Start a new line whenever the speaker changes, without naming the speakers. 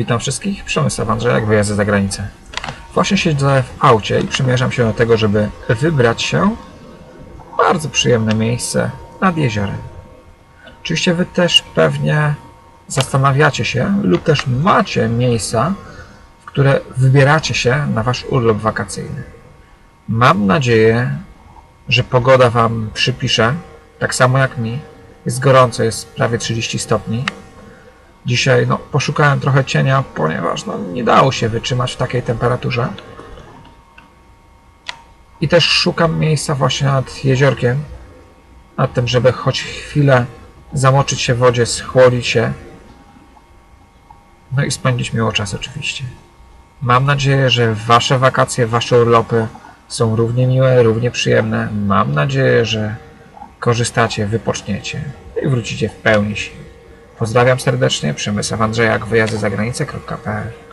witam wszystkich. Przemysław Andrzejak, wyjazdy za granicę. Właśnie siedzę w aucie i przymierzam się do tego, żeby wybrać się w bardzo przyjemne miejsce nad jeziorem. Oczywiście Wy też pewnie zastanawiacie się lub też macie miejsca, w które wybieracie się na Wasz urlop wakacyjny. Mam nadzieję, że pogoda Wam przypisze, tak samo jak mi. Jest gorąco, jest prawie 30 stopni. Dzisiaj no, poszukałem trochę cienia, ponieważ no, nie dało się wytrzymać w takiej temperaturze. I też szukam miejsca właśnie nad jeziorkiem, nad tym, żeby choć chwilę zamoczyć się w wodzie, schłodzić się, no i spędzić miło czas oczywiście. Mam nadzieję, że Wasze wakacje, Wasze urlopy są równie miłe, równie przyjemne. Mam nadzieję, że korzystacie, wypoczniecie i wrócicie w pełni sił. Pozdrawiam serdecznie, Przemysław Andrzejak, wyjazdy za granicę.pl